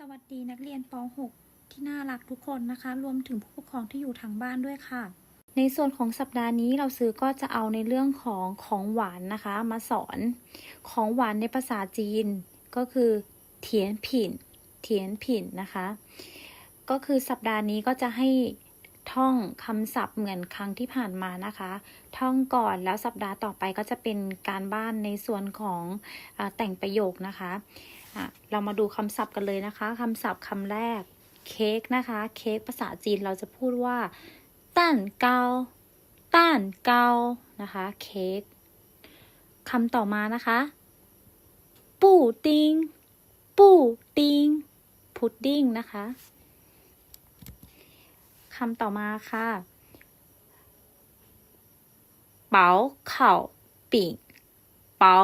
สวัสดีนักเรียนป .6 ที่น่ารักทุกคนนะคะ รวมถึงผู้ปกครองที่อยู่ทางบ้านด้วยค่ะ ในส่วนของสัปดาห์นี้เราซื้อก็จะเอาในเรื่องของของหวานนะคะ มาสอน ของหวานในภาษาจีน ก็คือเทียนผินเทียนผินนะคะ ก็คือสัปดาห์นี้ก็จะให้ท่องคำศัพท์เหมือนครั้งที่ผ่านมานะคะ ท่องก่อนแล้วสัปดาห์ต่อไปก็จะเป็นการบ้านในส่วนของอแต่งประโยคนะคะ เรามาดูคำศัพท์กันเลยนะคะคำศัพท์คำแรกเค้กนะคะ เค้กภาษาจีนเราจะพูดว่าต้านเกาต้านเกานะคะเค้กคำต่อมานะคะปูติงปูติงพุดดิ้งนะคะคำต่อมาค่ะเป๋าเข่าปิ่งเป๋า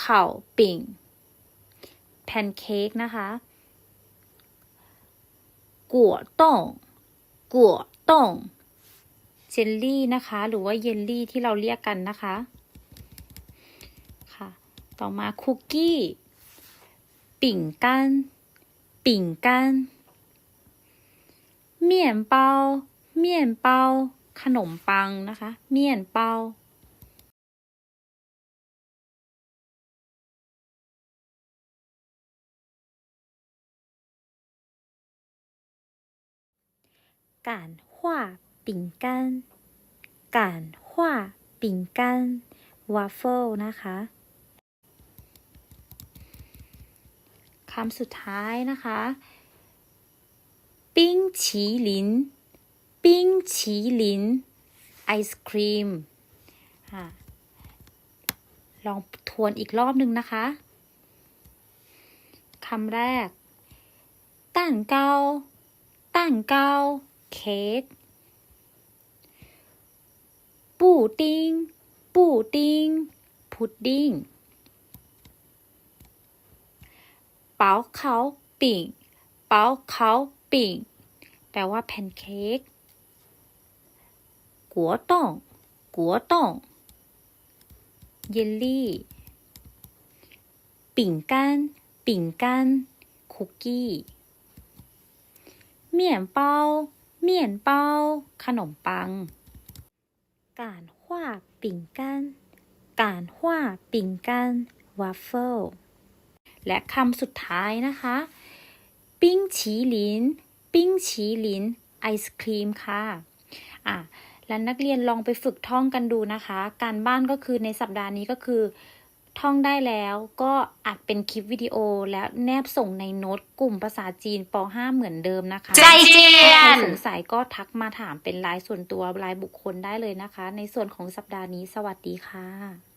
เข่าปิ่ง พนเค้กนะคะกัวต้งกัวต้งเจลลี่นะคะ หรือว่าเยลลี่ที่เราเรียกกันนะคะ ค่ะ ต่อมาคุกกี้ปิ่งกันปิ่งกันเมี่ยนเปาเมี่ยนเปาขนมปังนะคะ เมี่ยนเปา การว่าปิ่งกันการว่าปิ่งกันวาฟเฟิลนะคะคำสุดท้ายนะคะปิ้งฉีลินปิ้งฉีลินไอศครีมลองทวนอีกรอบหนึ่งนะคะคำแรกต้านเกาต้นเกา เค้กปูติ้งปูติ้งพุดดิ้งเป๋าเขาปิ่งเป๋าเขาปิ่งแปลว่าแพนเค้กกัวต้งกัวต้งเยลลี่ปิ่งกันปิ่งกันคุกกี้เมี่ยน เมี่ยนเปาขนมปัง การว่าปิ่งกัน การว่าปิ่งกันวาฟเฟิลและคำสุดท้ายนะคะ ปิ้งฉีหลิน ปิ้งฉีหลินไอศครีมค่ะอะและนักเรียนลองไปฝึกท่องกันดูนะคะ การบ้านก็คือในสัปดาห์นี้ก็คือ ท่องได้แล้วก็อัดเป็นคลิปวิดีโอแล้วแนบส่งในโน้ตกลุ่มภาษาจีนป .5 เหมือนเดิมนะคะ ใจเจียถ้านใครสงสัยก็ทักมาถามเป็นรายส่วนตัวรายบุคคลได้เลยนะคะ ในส่วนของสัปดาห์นี้สวัสดีค่ะ